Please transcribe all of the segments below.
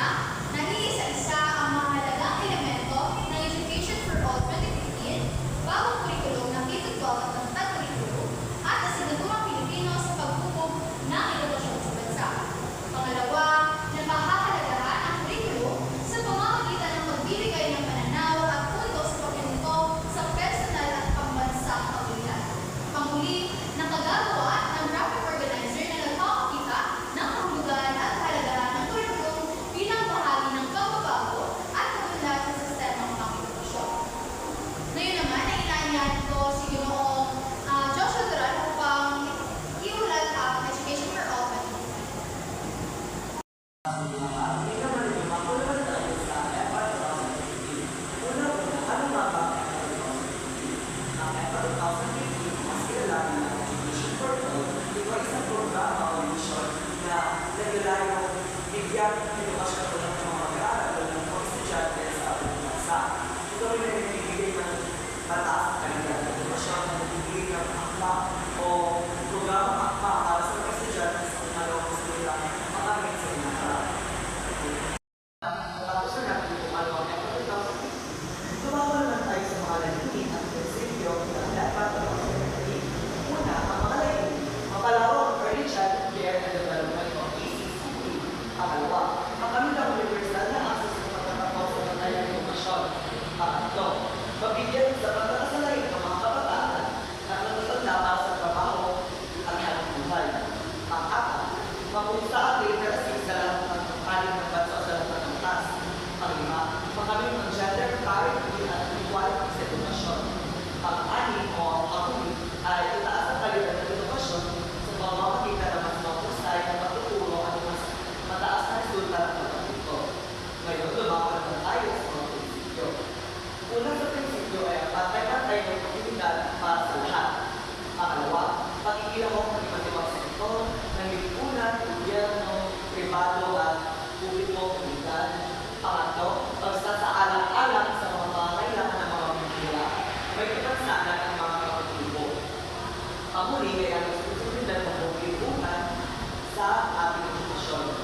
됩니다. may kapansanan ang mga kapatubo. Pamuli, kaya nasusunod ang mabukipunan sa ating institusyon.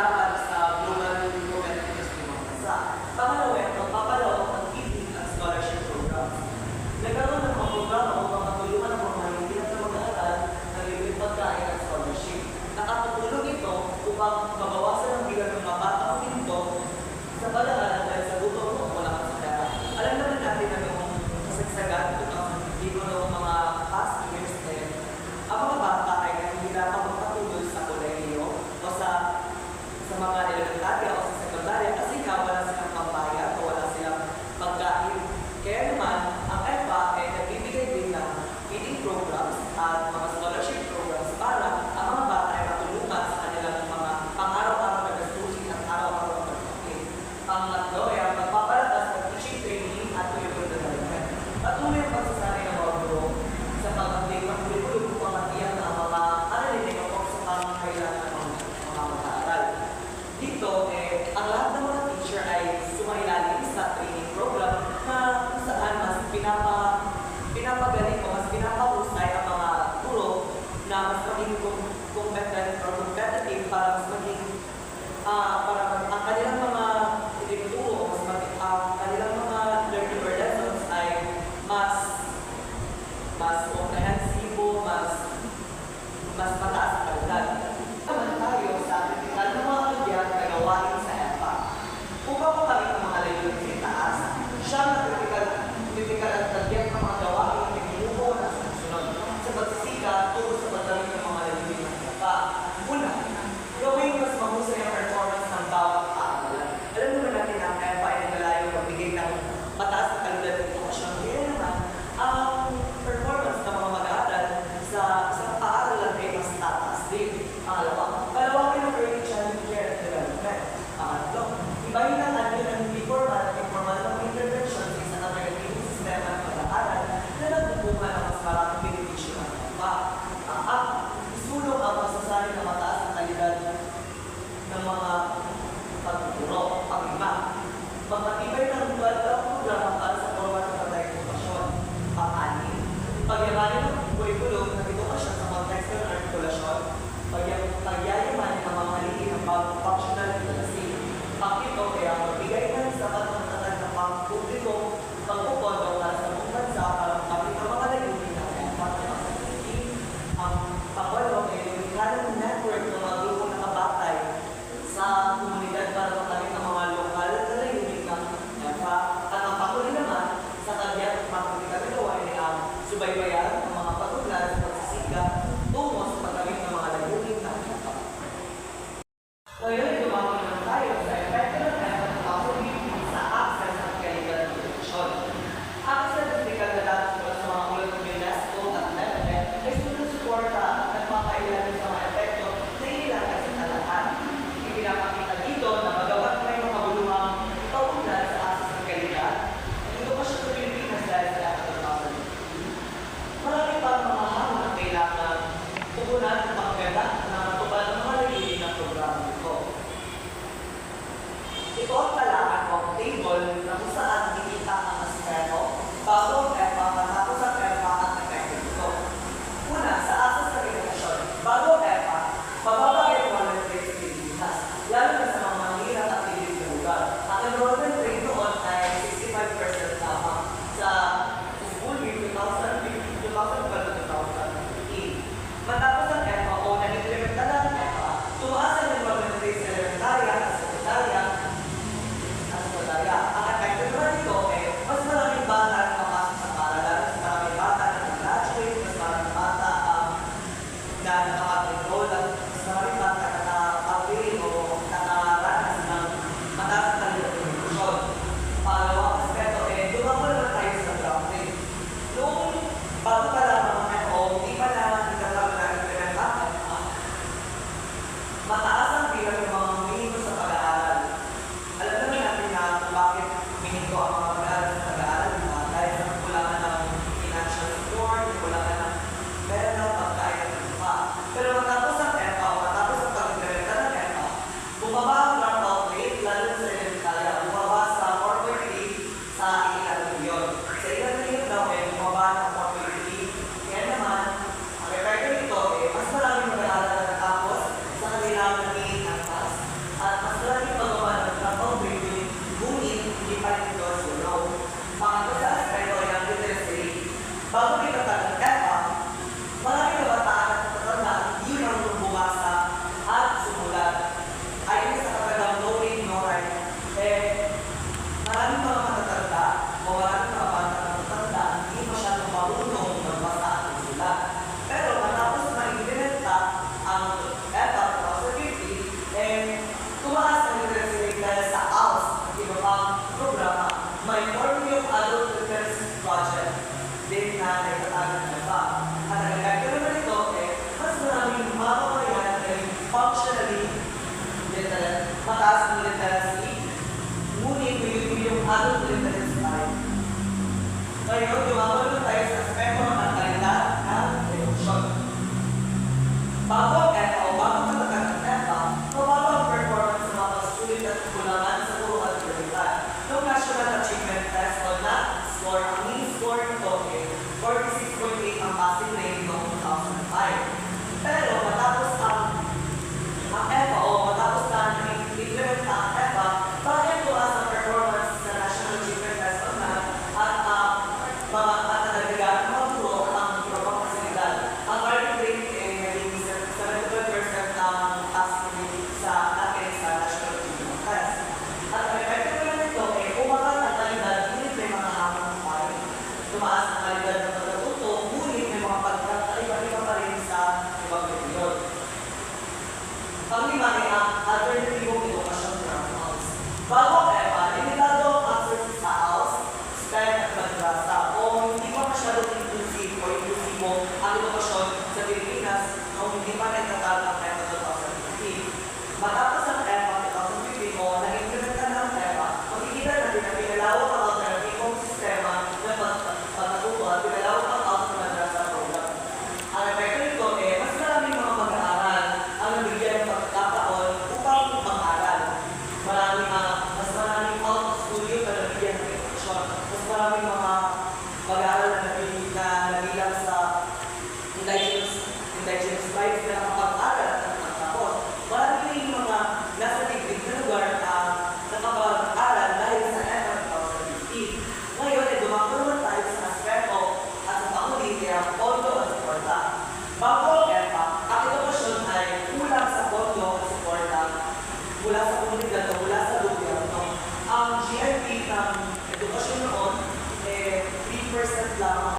على mas komprehensif, mas mas mataas membuat waktu dalam that legends like the